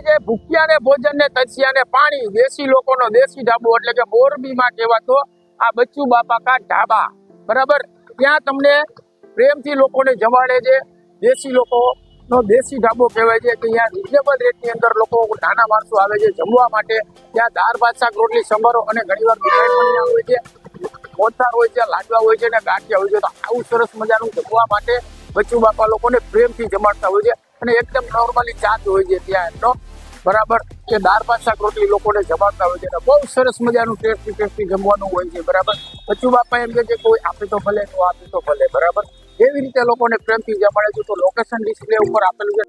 જે ભૂખ્યા ને તજિયાને પાણી, દેશી લોકોનો દેશી ઢાબો એટલે કે મોરબીમાં કહેવાતો આ બચ્ચુ બાપા કા ઢાબા. બરાબર? ત્યાં તમને પ્રેમથી લોકોને જમાડે છે. દેશી લોકોનો દેશી ઢાબો કહેવાય છે. કે અહીંયા રિઝનેબલ રેટની અંદર લોકો નાના માણસો આવે છે જમવા માટે. ત્યાં દાળ, ભાત, શાક, રોટલી, સંભારો અને ઘણીવાર મીઠાઈ પણ ત્યાં હોય છે. મોતાર હોય છે, લાડવા હોય છે અને ગાંઠિયા હોય છે. તો આવું સરસ મજાનું જમવા માટે બચ્ચુ બાપા લોકોને પ્રેમથી જમાડતા હોય છે. અને એકદમ નોર્મલી ચાર્જ હોય છે ત્યાં એમનો બરાબર કે દાળ ભાત રોટલી લોકોને જમાડતા હોય છે અને બહુ સરસ મજાનું ટેસ્ટી ટેસ્ટી જમવાનું હોય છે, બરાબર? બચ્ચુ બાપા એમ કે કોઈ આપે તો ભલે, તો આપે તો ભલે, બરાબર? એવી રીતે લોકોને પ્રેમથી જમાડે છે, તો લોકેશન ડિસ્પ્લે ઉપર આપેલું છે.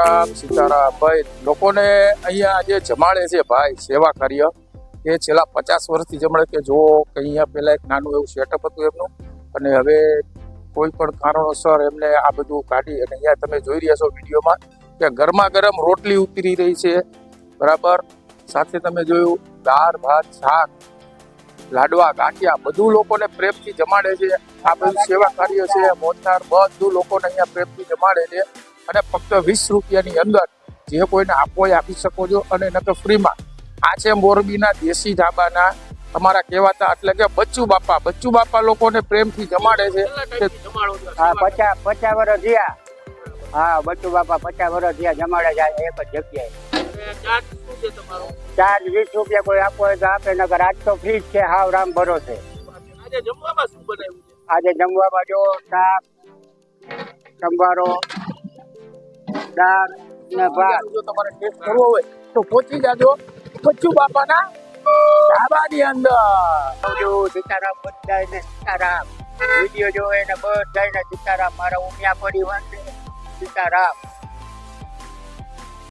રામ લોકોને અહીંયા જે જમાડે છે ભાઈ, સેવા કાર્ય, એ છેલ્લા પચાસ વર્ષથી જમાડે કે જો કે અહીંયા પહેલાં એક નાનું એવું સેટઅપ હતું એમનું, અને હવે કોઈ પણ કારણોસર એમને આ બધું કાઢી અને અહીંયા તમે જોઈ રહ્યા છો વિડીયોમાં કે ગરમા ગરમ રોટલી ઉતરી રહી છે. બરાબર? સાથે તમે જોયું, દાળ, ભાત, શાક, લાડવા, ગાંઠિયા બધું લોકોને પ્રેમથી જમાડે છે. આ બધું સેવા કાર્ય છે. મોતનાર બધું લોકોને અહીંયા પ્રેમથી જમાડે છે. અને ફક્ત વીસ રૂપિયાની અંદર જે કોઈને આપો હોય આપી શકો છો. અને નકર ફ્રીમાં આ છે મોરબીના દેશી ઢાબાના તમારા કહેવાતા એટલે કે બચ્ચુ બાપા બચ્ચુ બાપા લોકોને પ્રેમથી જમાડે છે. હા પચાસ પચાસ વર્ષ થયા. હા બચ્ચુ બાપા પચાસ વર્ષ થયા જમાડે જાય એક જ જગ્યાએ. ચાર્જ વીસ રૂપિયા કોઈ આપો હોય તો આપે નગર આજ તો ફ્રી છે હાવ રામ ભરો છે? આજે જમવામાં જો શાક સંભારો દાળ ને ભાત. જો તમારે ટેસ્ટ કરવો હોય તો પહોંચી જાજો. બચ્ચુ બાપાના ઢાબાની અંદર. જો સીતારામ બધાને સીતારામ. વીડિયો જોવે ને બધાને સીતારામ. મારા ઉમિયા પરિવાર સીતારામ.